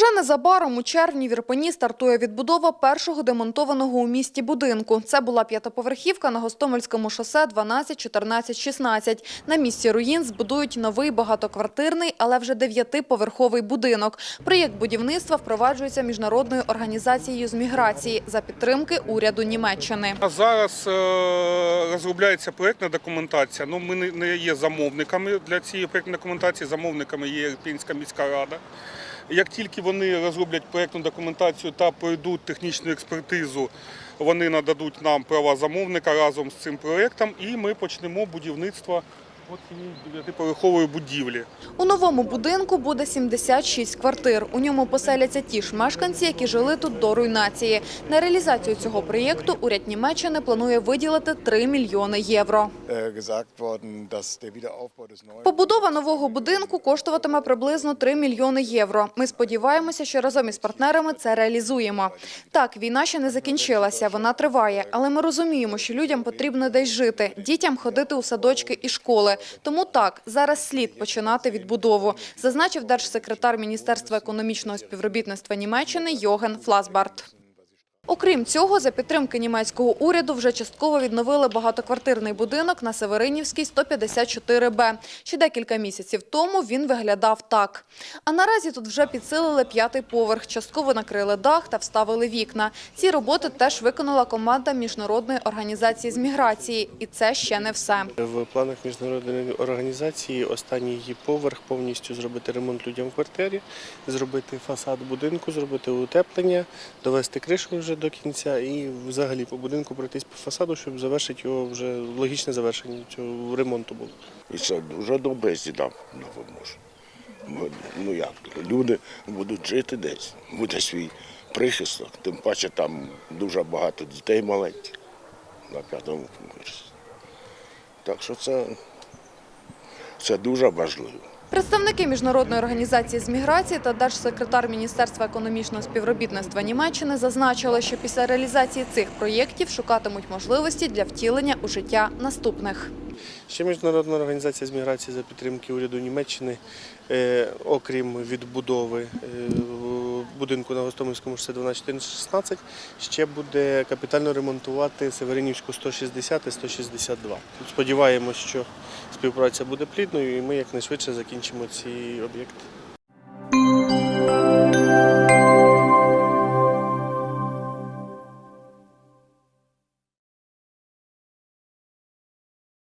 Вже незабаром у червні в Ірпені стартує відбудова першого демонтованого у місті будинку. Це була п'ятоповерхівка на Гостомельському шосе 12, 14, 16. На місці руїн збудують новий багатоквартирний, але вже дев'ятиповерховий будинок. Проєкт будівництва впроваджується міжнародною організацією з міграції за підтримки уряду Німеччини. Зараз е, розробляється проєктна документація. Ну, ми не є замовниками для цієї проєктної документації. Замовниками є Ірпінська міська рада. Як тільки вони розроблять проєктну документацію та пройдуть технічну експертизу, вони нададуть нам права замовника разом з цим проєктом, і ми почнемо будівництво от цієї дев'ятиповерхової будівлі. У новому будинку буде 76 квартир. У ньому поселяться ті ж мешканці, які жили тут до руйнації. На реалізацію цього проєкту уряд Німеччини планує виділити 3 мільйони євро. neuen Побудова нового будинку коштуватиме приблизно 3 мільйони євро. Ми сподіваємося, що разом із партнерами це реалізуємо. Так, війна ще не закінчилася, вона триває, але ми розуміємо, що людям потрібно десь жити, дітям ходити у садочки і школи. Тому так, зараз слід починати відбудову, зазначив держсекретар Міністерства економічного співробітництва Німеччини Йоген Фласбарт. Окрім цього, за підтримки німецького уряду вже частково відновили багатоквартирний будинок на Северинівській 154Б. Ще декілька місяців тому він виглядав так. А наразі тут вже підсилили п'ятий поверх, частково накрили дах та вставили вікна. Ці роботи теж виконала команда Міжнародної організації з міграції. І це ще не все. В планах міжнародної організації останній її поверх повністю зробити ремонт людям в квартирі, зробити фасад будинку, зробити утеплення, довести кришу вже до кінця і взагалі по будинку пройтись по фасаду, щоб завершити його вже логічне завершення цього ремонту було. І це дуже добре нам допоможе. Ну як, люди будуть жити десь, буде свій прихисток, тим паче там дуже багато дітей маленьких на п'ятому поверсі. Так що це, це дуже важливо. Представники міжнародної організації з міграції та держсекретар Міністерства економічного співробітництва Німеччини зазначили, що після реалізації цих проєктів шукатимуть можливості для втілення у життя наступних. Ще міжнародна організація з міграції за підтримки уряду Німеччини, е, окрім відбудови е, будинку на Гостомельському шосе 12-16, ще буде капітально ремонтувати Северинівську 160 і 162. Сподіваємось, що співпраця буде плідною і ми якнайшвидше закінчимо ці об'єкти.